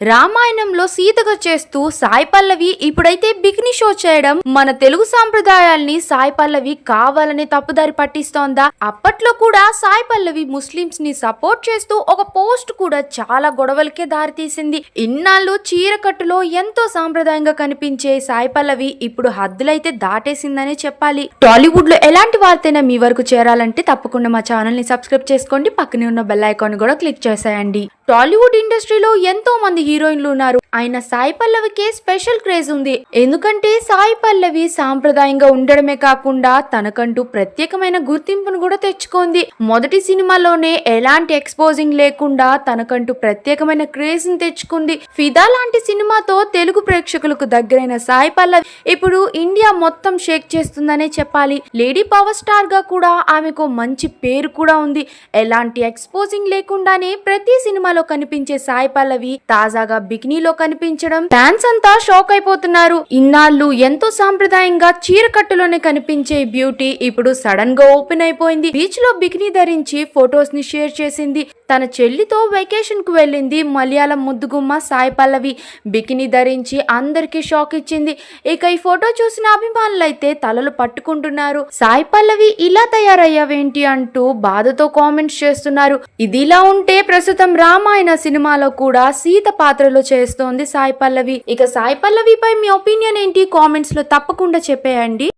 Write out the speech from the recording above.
రామాయణంలో సీతగా చేస్తూ సాయి పల్లవి ఇప్పుడైతే బికిని షో చేయడం మన తెలుగు సాంప్రదాయాల్ని సాయి పల్లవి కావాలని తప్పుదారి పట్టిస్తోందా? అప్పట్లో కూడా సాయి పల్లవి ముస్లింస్ని సపోర్ట్ చేస్తూ ఒక పోస్ట్ కూడా చాలా గొడవలకే దారితీసింది. ఇన్నాళ్ళు చీరకట్టులో ఎంతో సాంప్రదాయంగా కనిపించే సాయి పల్లవి ఇప్పుడు హద్దులైతే దాటేసిందనే చెప్పాలి. టాలీవుడ్లో ఎలాంటి వార్తైనా మీ వరకు చేరాలంటే తప్పకుండా మా ఛానల్ని సబ్స్క్రైబ్ చేసుకోండి. పక్కనే ఉన్న బెల్ ఐకాన్ కూడా క్లిక్ చేసేయండి. టాలీవుడ్ ఇండస్ట్రీలో ఎంతో మంది హీరోయిన్లు ఉన్నారు. ఆయన సాయి పల్లవికి స్పెషల్ క్రేజ్ ఉంది. ఎందుకంటే సాయి పల్లవి సాంప్రదాయంగా ఉండడమే కాకుండా తనకంటూ ప్రత్యేకమైన గుర్తింపును కూడా తెచ్చుకుంది. మొదటి సినిమాలోనే ఎలాంటి ఎక్స్పోజింగ్ లేకుండా తనకంటూ ప్రత్యేకమైన క్రేజ్ని తెచ్చుకుంది. ఫిదా లాంటి సినిమాతో తెలుగు ప్రేక్షకులకు దగ్గరైన సాయి పల్లవి ఇప్పుడు ఇండియా మొత్తం షేక్ చేస్తుందనే చెప్పాలి. లేడీ పవర్ స్టార్గా కూడా ఆమెకు మంచి పేరు కూడా ఉంది. ఎలాంటి ఎక్స్పోజింగ్ లేకుండానే ప్రతి సినిమాలో కనిపించే సాయి పల్లవి తాజా తాజాగా బికినీలో కనిపించడం. ఫ్యాన్స్ అంతా షాక్ అయిపోతున్నారు. ఇన్నాళ్ళు ఎంతో సాంప్రదాయంగా చీర కట్టులోనే కనిపించే బ్యూటీ ఇప్పుడు సడన్గా ఓపెన్ అయిపోయింది. బీచ్లో బికినీ ధరించి ఫొటోస్ని షేర్ చేసింది. తన చెల్లితో వెకేషన్కు వెళ్ళింది మలయాళం ముద్దుగుమ్మ సాయి పల్లవి. బికినీ ధరించి అందరికీ షాక్ ఇచ్చింది. ఇక ఈ ఫోటో చూసిన అభిమానులు అయితే తలలు పట్టుకుంటున్నారు. సాయి పల్లవి ఇలా తయారయ్యావేంటి అంటూ బాధతో కామెంట్స్ చేస్తున్నారు. ఇదిలా ఉంటే ప్రస్తుతం రామాయణ సినిమాలో కూడా సీత పాత్రలో చేస్తోంది సాయి పల్లవి. ఇక సాయి పల్లవిపై మీ ఒపీనియన్ ఏంటి? కామెంట్స్లో తప్పకుండా చెప్పేయండి.